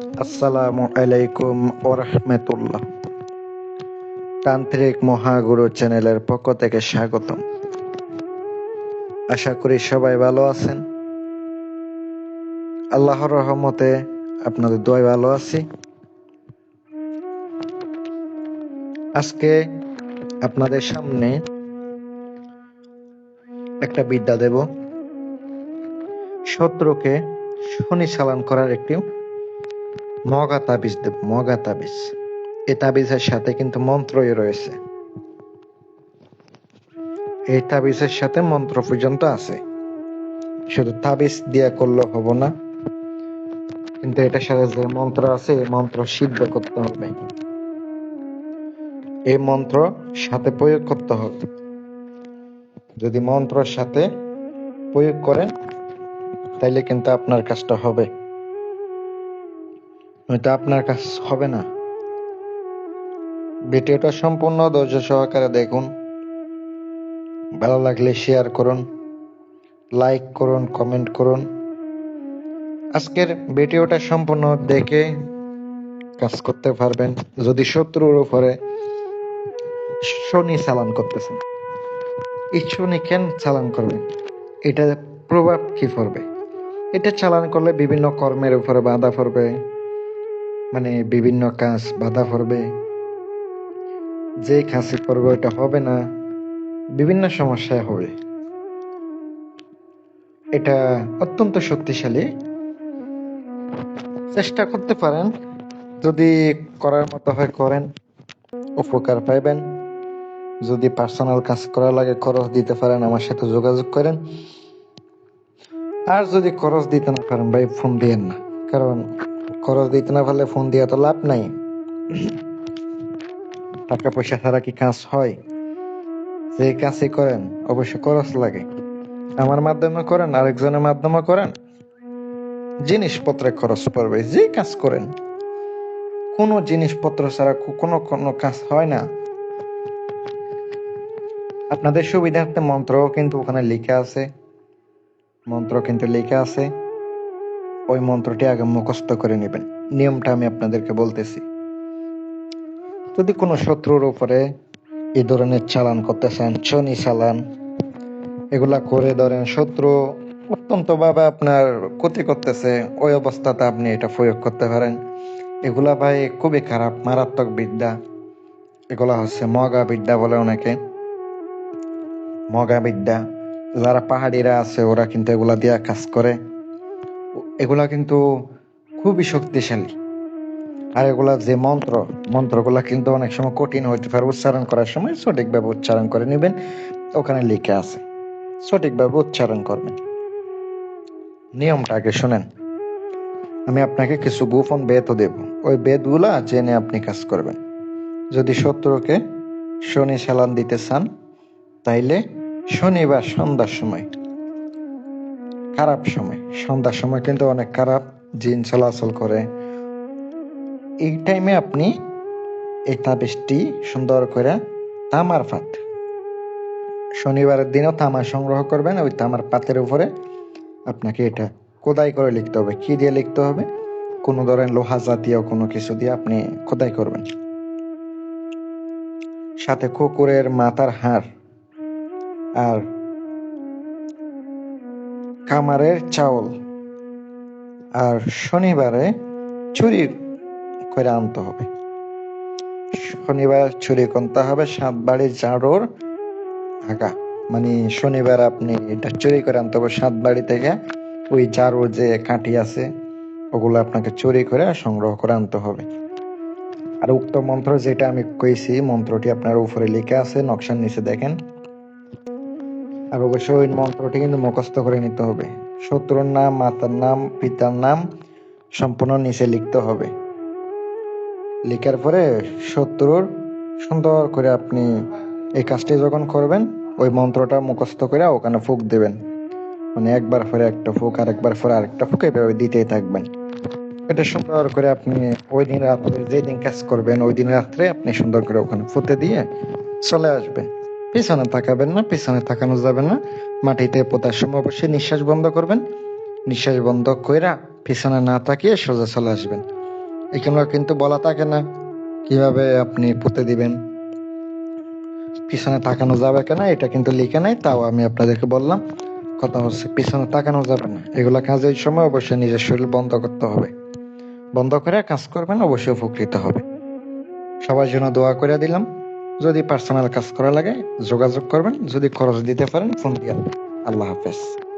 আসসালামু আলাইকুম ওরহমতুল্লাহ। তান্ত্রিক মহাগুরু চ্যানেলের পক্ষ থেকে স্বাগতম। আশা করি সবাই ভালো আছেন। আল্লাহর রহমতে আপনাদের দোয়ায় ভালো আছি। আজকে আপনাদের সামনে একটা বিদ্যা দেব। শত্রুকে শনি চালান করার একটি মগা তাবিজ দেব, মগা তাবিজ। এই তাবিজের সাথে কিন্তু মন্ত্রই রয়েছে। এই তাবিজের সাথে মন্ত্র পর্যন্ত আছে। শুধু তাবিজ দিয়া করলে হব না। কিন্তু এটার সাথে যে মন্ত্র আছে, এই মন্ত্র সিদ্ধ করতে হবে। এই মন্ত্র সাথে প্রয়োগ করতে হবে। যদি মন্ত্রর সাথে প্রয়োগ করেন, তাইলে কিন্তু আপনার কাজটা হবে। নয়তো আপনার কাজ হবে না। ভিডিওটা সম্পূর্ণ ধৈর্য সহকারে দেখুন। ভালো লাগলে শেয়ার করুন লাইক করুন কমেন্ট করুন। আজকের ভিডিওটা সম্পূর্ণ দেখে কাজ করতে পারবেন, যদি শত্রুর উপরে শনি চালান করতেছেন। এই কেন চালান করবেন? এটা প্রভাব কি পড়বে? এটা চালান করলে বিভিন্ন কর্মের উপরে বাধা পড়বে। মানে বিভিন্ন কাজ বাধা পড়বে। যে কাজে করবে ওটা হবে না। বিভিন্ন সমস্যায় হবে। এটা অত্যন্ত শক্তিশালী। চেষ্টা করতে পারেন। যদি করার মতো হয় করেন। উপকার পাইবেন। যদি পার্সোনাল কাজ করা লাগে খরচ দিতে পারেন, আমার সাথে যোগাযোগ করেন। আর যদি খরচ দিতে না পারেন, ভাই, ফোন দিয়েন না। কারণ খরচ দিতে না পারলে ফোন দিয়া তো লাভ নাই। টাকা পয়সা ছাড়া কি কাজ হয়? যে কাজই করেন, অবশ্য খরচ লাগে। আমার মাধ্যমে করেন, আরেকজনের মাধ্যমে করেন। জিনিসপত্রে খরচ পড়বে, যে কাজ করেন। কোনো জিনিসপত্র ছাড়া কোনো কোনো কাজ হয় না। আপনাদের সুবিধার্থে মন্ত্রও কিন্তু ওখানে লেখা আছে। মন্ত্র কিন্তু লেখা আছে। ওই মন্ত্রটি আগে মুখস্থ করে নেবেন। নিয়মটা আমি আপনাদেরকে বলতেছি। যদি কোনো শত্রুর উপরে এই ধরনের চালান করতে চান শনি চালান, এগুলা করে ধরেন, শত্রু অত্যন্ত ভাবে আপনার ক্ষতি করতেছে, ওই অবস্থাতে আপনি এটা প্রয়োগ করতে পারেন। এগুলা ভাই খুবই খারাপ, মারাত্মক বিদ্যা। এগুলা হচ্ছে মগা বিদ্যা বলে অনেকে। মগা বিদ্যা। যারা পাহাড়িরা আছে, ওরা কিন্তু এগুলা দিয়া কাজ করে। এগুলা কিন্তু খুবই শক্তিশালী। আর এগুলা যে মন্ত্র, মন্ত্রগুলা কিন্তু অনেক সময় কঠিন হইতে পারে, উচ্চারণ করার সময় সঠিকভাবে উচ্চারণ করে নেবেন, ওখানে লিখে আছে, সঠিকভাবে উচ্চারণ করবেন। নিয়মটা আগে শোনেন। আমি আপনাকে কিছু গোপন বেদও দেব। ওই বেদগুলা জেনে আপনি কাজ করবেন। যদি শত্রুকে শনি চালান দিতে চান, তাইলে শনিবার সন্ধ্যার সময় খারাপ সময়, সন্ধ্যার সময় কিন্তু অনেক খারাপ, জিন চলাচল করে। এই টাইমে আপনি এই তাবিজটি সুন্দর করে তামার পাত, শনিবারের দিনও তামা সংগ্রহ করবেন, ওই তামার পাতের উপরে আপনাকে এটা খোদাই করে লিখতে হবে। কি দিয়ে লিখতে হবে? কোনো ধরেন লোহা জাতীয় কোনো কিছু দিয়ে আপনি খোদাই করবেন। সাথে কুকুরের মাথার হাড় আর কামারের চাউল আর শনিবারে চুরি করে আনতে হবে। শনিবার চুরি করতে হবে, সাত বাড়ি জাড়োর আগা মানে শনিবার আপনি এটা চুরি করে আনতে হবে, সাত বাড়ি থেকে ওই জারোর যে কাঠি আছে, ওগুলো আপনাকে চুরি করে সংগ্রহ করে আনতে হবে। আর উক্ত মন্ত্র যেটা আমি কইছি, মন্ত্রটি আপনার উপরে লিখে আছে, নকশার নিচে দেখেন। আর অবশ্যই ওই মন্ত্রটি কিন্তু মুখস্থ করে নিতে হবে। শত্রুর নাম, মাতার নাম, পিতার নাম সম্পূর্ণ নিচে লিখতে হবে। লেখার পরে শত্রুর সুন্দর করে আপনি এই কাজটি যখন করবেন, ওই মন্ত্রটা মুখস্থ করে ওখানে ফুক দেবেন। মানে একবার পরে একটা ফুক আর একবার পরে আরেকটা ফুক, এভাবে দিতেই থাকবেন। এটা সুন্দর করে আপনি ওই দিন রাত্রে যেদিন কাজ করবেন, ওই দিন রাত্রে আপনি সুন্দর করে ওখানে ফুতে দিয়ে চলে আসবেন। পিছনে তাকাবেন না, পিছনে তাকানো যাবে না। মাটিতে পোতার সময় অবশ্যই নিঃশ্বাস বন্ধ করবেন। নিঃশ্বাস বন্ধ কইরা পিছনে না তাকিয়ে সোজা চলে আসবেন। এখানে কিন্তু বলা থাকে না, কীভাবে আপনি পুঁতে দিবেন? পিছনে তাকানো যাবে কিনা, এটা কিন্তু লিখে নাই, তাও আমি আপনাদেরকে বললাম। কথা হচ্ছে পিছনে তাকানো যাবে না। এগুলা কাজের সময় অবশ্যই নিজের শরীর বন্ধ করতে হবে। বন্ধ করে কাজ করবেন, অবশ্যই উপকৃত হবে। সবার জন্য দোয়া করে দিলাম। যদি পার্সোনাল কাজ করা লাগে, যোগাযোগ করবেন, যদি খরচ দিতে পারেন, ফোন দিয়ে আল্লাহ হাফেজ।